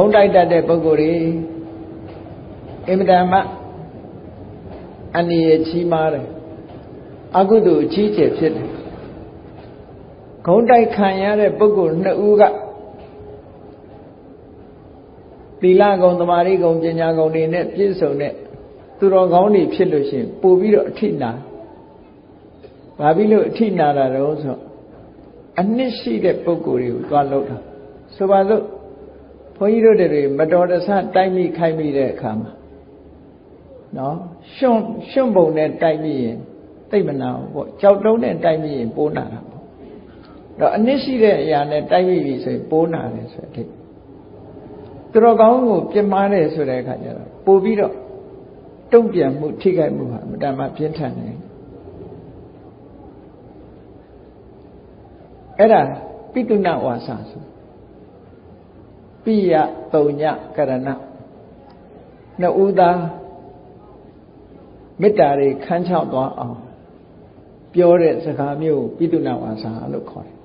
ဘုံတိုက်တတ်တဲ့ပုဂ္ဂိုလ်တွေအင်မတန်မှအနည်းရကြီးမားတယ်အကုသိုလ်အကြီးကျယ်ဖြစ်တယ်ဂုံးတိုက်ခံရတဲ့ပုဂ္ဂိုလ်နှစ်ဦးကသီလဂုံသမာဓိဂုံပညာဂုံတွေနဲ့ပြည့်စုံတဲ့သူတော်ကောင်းတွေဖြစ်လို့ရှိရင်ပို့ပြီးတော့အထိနာဘာဖြစ်လို့အထိနာတာတော့ဆိုအနှစ်ရှိတဲ့ပုဂ္ဂိုလ်တွေကိုသွားလောက်တာဆိုပါစို့ ဘုန်းကြီးတို့တွေမတော်တဆတိုက်မိခိုက်မိတဲ့အခါမှာနော်ရှွန့်ရှွန့်ပုံနဲ့တိုက်မိရင်သိမနာဘူးပေါ့ကြောက်တုံးနဲ့တိုက်မိရင်ပိုးနာတာပေါ့တော့အနစ်ရှိတဲ့အရာနဲ့တိုက်မိပြီဆိုရင်ပိုးနာတယ်ဆိုတဲ့အထိသူတော်ကောင်းကိုပြင်းမာတယ်ဆိုတဲ့အခါကျတော့ပို့ပြီးတော့တုံ့ပြန်မှုထိခိုက်မှုဟာမတမပြင်းထန်တယ်အဲ့ဒါပိတုဏဝါစာဆို ပိယတုံညကရဏနှစ်ဦးသားမေတ္တာတွေခန်းချောက်သွားအောင်ပြောတဲ့စကားမျိုးပိတုဏဝါစာလို့ခေါ်တယ်